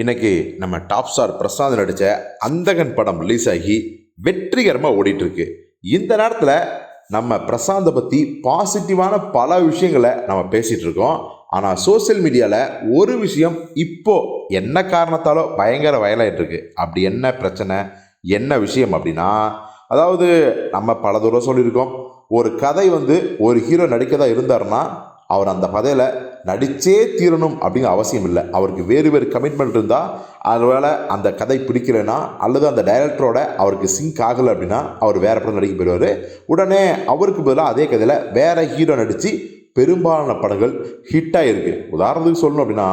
இன்றைக்கி நம்ம top star Prashanth நடித்த அந்தகன் படம் ரிலீஸ் ஆகி வெற்றிகரமாக ஓடிட்டுருக்கு. இந்த நேரத்தில் நம்ம பிரசாந்தை பற்றி பாசிட்டிவான பல விஷயங்களை நம்ம பேசிகிட்டு இருக்கோம். ஆனால் சோஷியல் மீடியாவில் ஒரு விஷயம் இப்போது என்ன காரணத்தாலோ பயங்கர வயலாகிட்டு இருக்கு அப்படி என்ன பிரச்சனை? என்ன விஷயம் அப்படின்னா அதாவது நம்ம பல தூரம் சொல்லியிருக்கோம். ஒரு கதை வந்து ஒரு ஹீரோ நடிக்கதாக இருந்தாருன்னா அவர் அந்த கதையில் நடித்தே தீரணும் அப்படிங்கிற அவசியம் இல்லை. அவருக்கு வேறு வேறு கமிட்மெண்ட் இருந்தால் அதனால் அந்த கதை பிடிக்கலைன்னா அல்லது அந்த டைரக்டரோட அவருக்கு சிங்க் ஆகலை அப்படின்னா அவர் வேறு படம் நடிக்க போயிடுவார். உடனே அவருக்கு பதிலாக அதே கதையில் வேறு ஹீரோ நடித்து பெரும்பாலான படங்கள் ஹிட் ஆகிருக்கு உதாரணத்துக்கு சொல்லணும் அப்படின்னா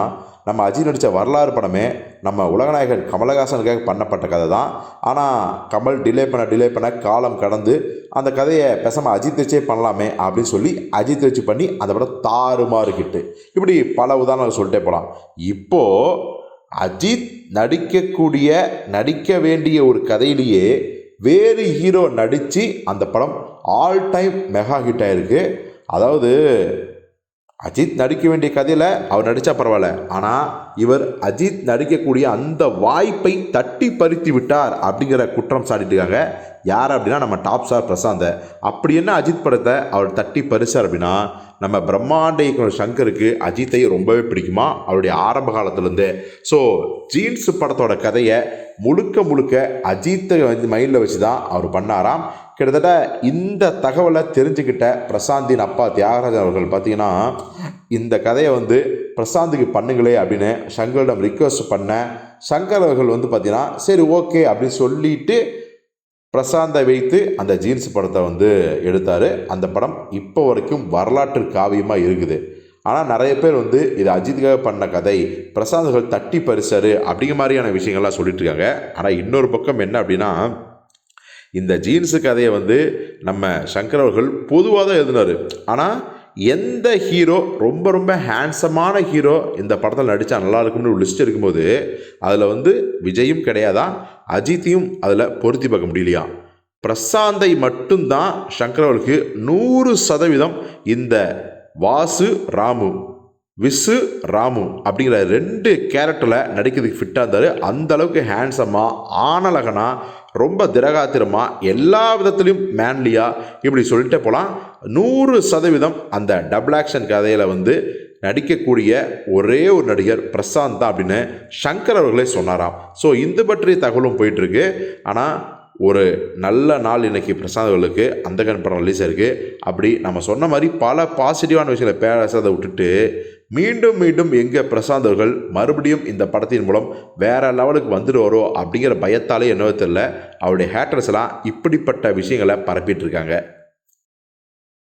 நம்ம அஜித் நடித்த வரலாறு படமே நம்ம உலகநாயகன் கமலஹாசனுக்காக பண்ணப்பட்ட கதை தான் ஆனால் கமல் டிலே பண்ண டிலே பண்ண காலம் கடந்து அந்த கதையை பேசாமல் அஜித் வச்சே பண்ணலாமே அப்படின்னு சொல்லி அஜித் வச்சு பண்ணி அந்த படம் தாறுமாறு கிட்டு இப்படி பல உதாரணங்கள் சொல்லிட்டே போகலாம் இப்போது அஜித் நடிக்கக்கூடிய நடிக்க வேண்டிய ஒரு கதையிலேயே வேறு ஹீரோ நடித்து அந்த படம் ஆல் டைம் மெகா ஹிட் ஆயிருக்கு. அதாவது அஜித் நடிக்க வேண்டிய கதையில் அவர் நடித்தா பரவாயில்ல. ஆனால் இவர் அஜித் நடிக்கக்கூடிய அந்த வாய்ப்பை தட்டி பறித்து விட்டார் அப்படிங்கிற குற்றம் சாட்டிட்டுருக்காங்க. யார் அப்படின்னா நம்ம டாப் ஸ்டார் பிரசாந்தை. அப்படி என்ன அஜித் படத்தை அவர் தட்டி பறிச்சார் அப்படின்னா நம்ம பிரம்மாண்ட இயக்குனர் சங்கருக்கு அஜித்தை ரொம்பவே பிடிக்குமா? அவருடைய ஆரம்ப காலத்துலேருந்து. ஸோ ஜீன்ஸ் படத்தோட கதையை முழுக்க முழுக்க அஜித்தை வந்து மைண்டில் வச்சு தான் அவர் பண்ணாராம். கிட்டத்தட்ட இந்த தகவலை தெரிஞ்சுக்கிட்ட பிரசாந்தின் அப்பா தியாகராஜன் அவர்கள் பார்த்தீங்கன்னா இந்த கதையை வந்து பிரசாந்துக்கு பண்ணுங்களே அப்படின்னு சங்கரிடம் ரிக்வஸ்ட் பண்ண சங்கர் அவர்கள் வந்து பார்த்தீங்கன்னா சரி ஓகே அப்படின்னு சொல்லிட்டு பிரசாந்தை வைத்து அந்த ஜீன்ஸ் படத்தை வந்து எடுத்தார். அந்த படம் இப்போ வரைக்கும் வரலாற்று காவியமாக இருக்குது. ஆனால் நிறைய பேர் வந்து இது அஜித்துக்காக பண்ண கதை பிரசாந்தர்கள் தட்டி பரிசாரு அப்படிங்கிற மாதிரியான விஷயங்கள்லாம் சொல்லிட்டு இருக்காங்க ஆனால் இன்னொரு பக்கம் என்ன அப்படின்னா இந்த ஜீன்ஸு கதையை வந்து நம்ம சங்கர் அவர்கள் பொதுவாக தான் எழுதினார். ஆனால் எந்த ஹீரோ ரொம்ப ரொம்ப ஹேண்ட்ஸமான ஹீரோ இந்த படத்தில் நடித்தா நல்லா இருக்கும்னு ஒரு லிஸ்ட் இருக்கும்போது அதில் வந்து விஜயும் கிடையாதா? அஜித்தையும் அதில் பொருத்தி பார்க்க முடியலையா? பிரசாந்தை மட்டும்தான் சங்கர் அவர்களுக்கு நூறு சதவீதம் இந்த வாசு ராமு விசு ராமு அப்படிங்கிற ரெண்டு கேரக்டரில் நடிக்கிறதுக்கு ஃபிட்டாக இருந்தார். அந்த அளவுக்கு ஹேண்ட்ஸமாக ஆனலகனா ரொம்ப திரகாத்திரமாக எல்லா விதத்துலையும் மேன்லியாக இப்படி சொல்லிட்டு போகலாம் நூறு சதவீதம் அந்த டபுள் ஆக்ஷன் கதையில் வந்து நடிக்கக்கூடிய ஒரே ஒரு நடிகர் பிரசாந்த் தான் அப்படின்னு சங்கர் அவர்களே சொன்னாராம். ஸோ இந்த பற்றிய தகவலும் போயிட்டுருக்கு ஆனால் ஒரு நல்ல நாள் இன்றைக்கி பிரசாந்தவர்களுக்கு அந்த அந்தகன் படம் ரிலீஸ் ஆயிருக்கு. அப்படி நம்ம சொன்ன மாதிரி பல பாசிட்டிவான விஷயங்களை பேசாத விட்டுட்டு மீண்டும் மீண்டும் எங்கே பிரசாந்த் அவர்கள் மறுபடியும் இந்த படத்தின் மூலம் வேறு லெவலுக்கு வந்துடுவாரோ அப்படிங்கிற பயத்தாலே என்னவோ தெரில அவருடைய ஹேட்டர்ஸ்லாம் இப்படிப்பட்ட விஷயங்களை பரப்பிட்டு இருக்காங்க.